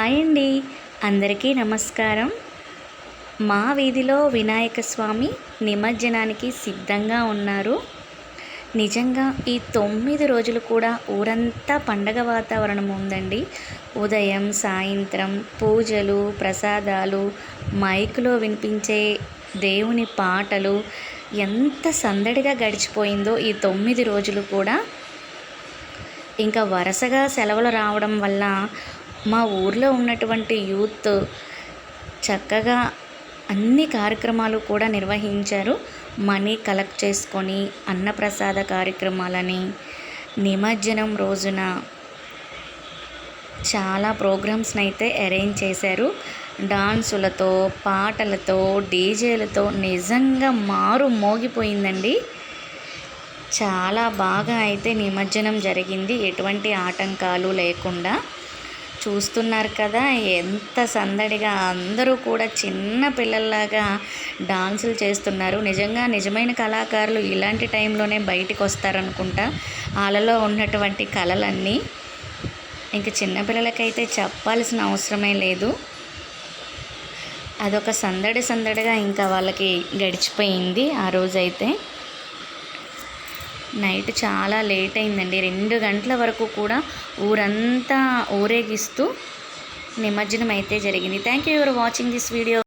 Hi అండి. అందరికీ నమస్కారం. మా వీధిలో వినాయక స్వామి నిమజ్జనానికి సిద్ధంగా ఉన్నారు. నిజంగా ఈ తొమ్మిది రోజులు కూడా ఊరంతా పండగ వాతావరణం ఉందండి. ఉదయం సాయంత్రం పూజలు ప్రసాదాలు మైక్లో వినిపించే దేవుని పాటలు ఎంత సందడిగా గడిచిపోయిందో ఈ తొమ్మిది రోజులు కూడా. ఇంకా వరుసగా సెలవులు రావడం వల్ల మా ఊర్లో ఉన్నటువంటి యూత్ చక్కగా అన్ని కార్యక్రమాలు కూడా నిర్వహించారు. మనీ కలెక్ట్ చేసుకొని అన్నప్రసాద కార్యక్రమాలని నిమజ్జనం రోజున చాలా ప్రోగ్రామ్స్ని అయితే అరేంజ్ చేశారు. డాన్సులతో పాటలతో డీజేలతో నిజంగా మారు మోగిపోయిందండి. చాలా బాగా అయితే నిమజ్జనం జరిగింది. ఎటువంటి ఆటంకాలు లేకుండా చూస్తున్నారు కదా. ఎంత సందడిగా అందరూ కూడా చిన్న పిల్లల్లాగా డాన్సులు చేస్తున్నారు. నిజంగా నిజమైన కళాకారులు ఇలాంటి టైంలోనే బయటికి వస్తారనుకుంటా. వాళ్ళలో ఉన్నటువంటి కళలన్నీ ఇంకా చిన్నపిల్లలకైతే చెప్పాల్సిన అవసరమే లేదు. అదొక సందడి సందడిగా ఇంకా వాళ్ళకి గడిచిపోయింది ఆ రోజైతే. నైట్ చాలా లేట్ అయిందండి. రెండు గంటల వరకు కూడా ఊరంతా ఊరేగిస్తూ నిమజ్జనం అయితే జరిగింది. Thank you for watching this video